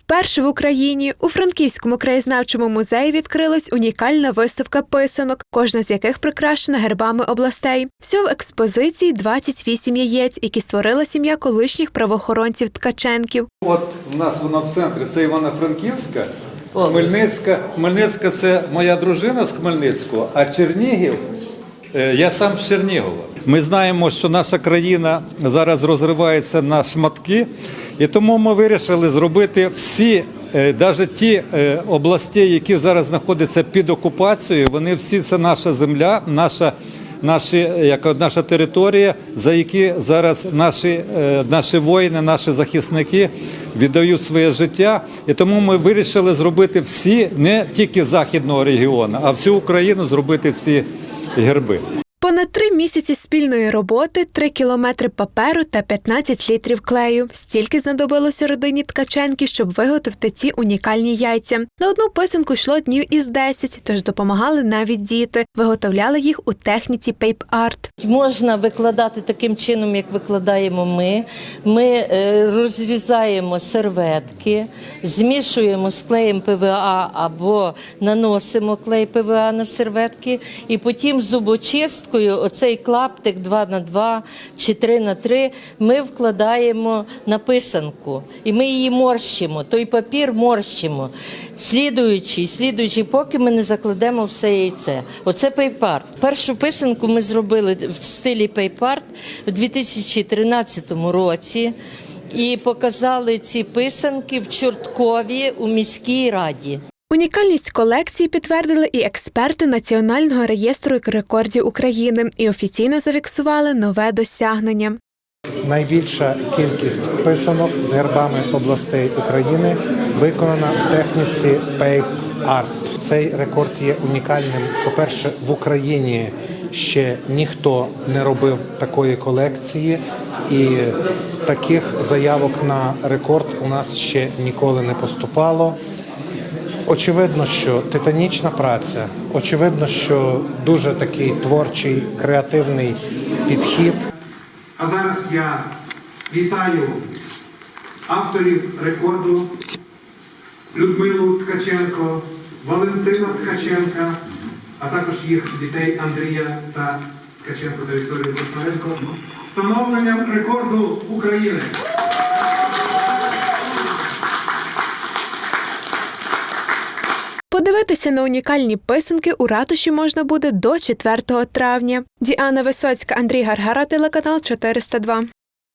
Вперше в Україні у Франківському краєзнавчому музеї відкрилась унікальна виставка писанок, кожна з яких прикрашена гербами областей. Всього в експозиції 28 яєць, які створила сім'я колишніх правоохоронців Ткаченків. От у нас вона в центрі, це Івано-Франківська, Хмельницька. Хмельницька це моя дружина з Хмельницького, а Чернігів е, я сам з Чернігова. Ми знаємо, що наша країна зараз розривається на шматки, і тому ми вирішили зробити всі, навіть ті е, області, які зараз знаходяться під окупацією, вони всі це наша земля, наша. Наші як наша територія, за які зараз наші, е, наші воїни, наші захисники віддають своє життя, і тому ми вирішили зробити всі не тільки західного регіону, а всю Україну зробити ці герби. Понад три місяці спільної роботи, три кілометри паперу та 15 літрів клею. Стільки знадобилося родині Ткаченків, щоб виготовити ці унікальні яйця. На одну писанку йшло днів із 10, тож допомагали навіть діти. Виготовляли їх у техніці пейп-арт. Можна викладати таким чином, як викладаємо ми. Ми е, розрізаємо серветки, змішуємо з клеєм ПВА або наносимо клей ПВА на серветки, і потім зубочисткою оцей клаптик 2 на 2 чи 3 на 3 ми вкладаємо на писанку. І ми її морщимо, той папір морщимо, слідуючи, слідуючи, поки ми не закладемо все яйце. Оце пейпарт. Першу писанку ми зробили в стилі пейпарт у 2013 році. І показали ці писанки в Чорткові у міській раді. Унікальність колекції підтвердили і експерти Національного реєстру рекордів України і офіційно зафіксували нове досягнення. Найбільша кількість писанок з гербами областей України виконана в техніці Pape Art. Цей рекорд є унікальним. По-перше, в Україні ще ніхто не робив такої колекції, і таких заявок на рекорд у нас ще ніколи не поступало. Очевидно, що титанічна праця, очевидно, що дуже такий творчий, креативний підхід. А зараз я вітаю авторів рекорду Людмилу Ткаченко, Валентина Ткаченка, а також їх дітей Андрія та Ткаченко та Вікторію Бошмаренко встановленням рекорду України. Подивитися на унікальні писанки у ратуші можна буде до 4 травня. Діана Висоцька, Андрій Гаргара, телеканал 402.